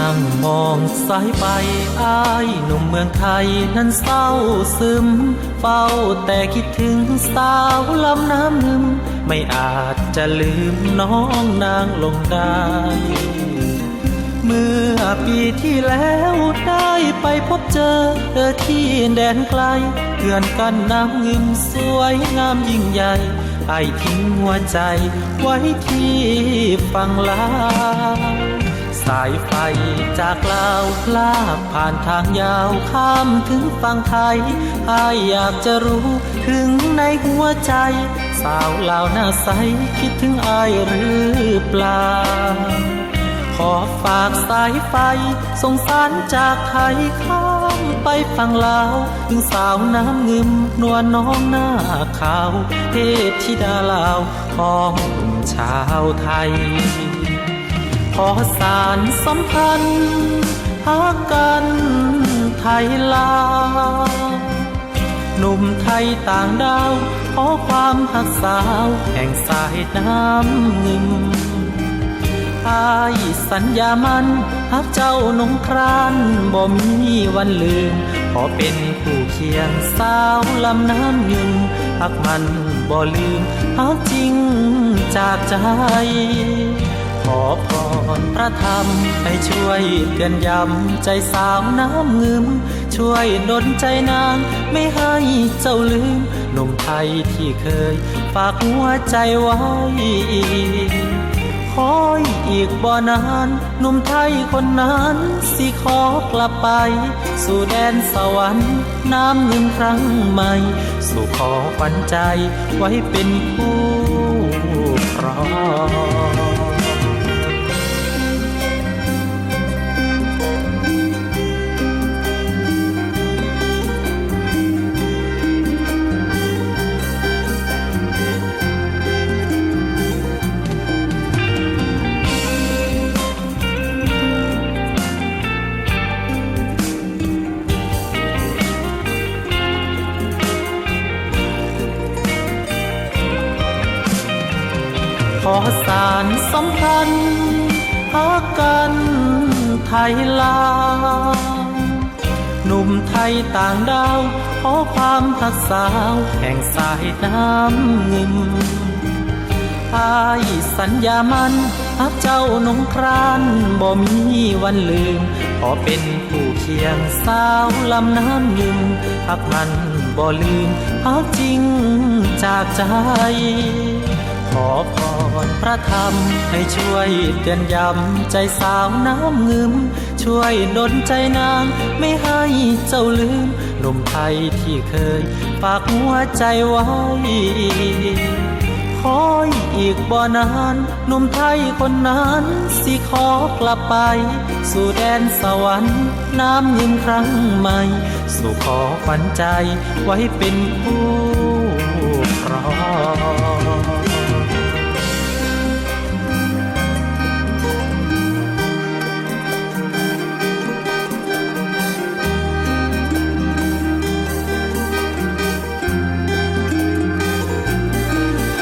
นั่งมองสายไปอายหนุ่มเมืองไทยนั้นเศร้าซึม เฝ้าแต่คิดถึงสาวลำน้ำนึมไม่อาจจะลืมน้องนางลงได้ เมื่อปีที่แล้วได้ไปพบเจอเธอที่แดนไกลเพื่อนกันน้ำเงิมสวยงามยิ่งใหญ่ไอทิ้งหัวใจไว้ที่ฝั่งลาว สายไฟจากลาวลากผ่านทางยาวข้ามถึงฝั่งไทยอายอยากจะรู้ถึงในหัวใจ สาวลาวหน้าใสคิดถึงอายหรือเปล่า ขอฝากสายไฟส่งสารจากไทยข้ามไปฝั่งลาวถึงสาวน้ำเงิมนวลน้องหน้าขาวเทพธิดาลาวของชาวไทย ขอสารสัมพันธ์หากันไทยลาหนุ่มไทยต่างดาว ขอความหักสาวแห่งสายน้ำเงิมอายสัญญามันหักเจ้านงครานบ่มีวันลืม ขอเป็นผู้เคียงสาวลำน้ำยืนหักมันบ่ลืมหักจริงจากใจ อพรพระธรรมให้ช่วยเตือนย้ำใจสาวน้ำเงิมช่วยดลใจนางไม่ให้เจ้าลืมหนุ่มไทยที่เคยฝากหัวใจไว้คอยอีกบ่นานหนุ่มไทยคนนั้นสิขอกลับไป สู่แดนสวรรค์น้ำเงินครั้งใหม่ สู่ขอปันใจไว้เป็นผู้ครอง อสารสัมพันธ์หากันไทยลาหนุ่มไทยต่างดาว ขอความหักสาวแห่งสายน้ำเงิมอายสัญญามันหักเจ้านงครานบ่มีวันลืม ขอเป็นผู้เคียงสาวลำน้ำยืมหักมันบ่ลืมหักจริงจากใจ ขอพ รพระธรรมให้ช่วยเตือนย้ำใจสาวน้ำเงิมช่วยดลใจนางไม่ให้เจ้าลืมหนุ่มไทยที่เคยฝากหัวใจไว้คอยอีกบ่นานหนุ่มไทยคนนั้น สิขอกลับไป สู่แดนสวรรค์ น้ำยินครั้งใหม่ สู่ขอฝันใจไว้เป็นผู้ครอง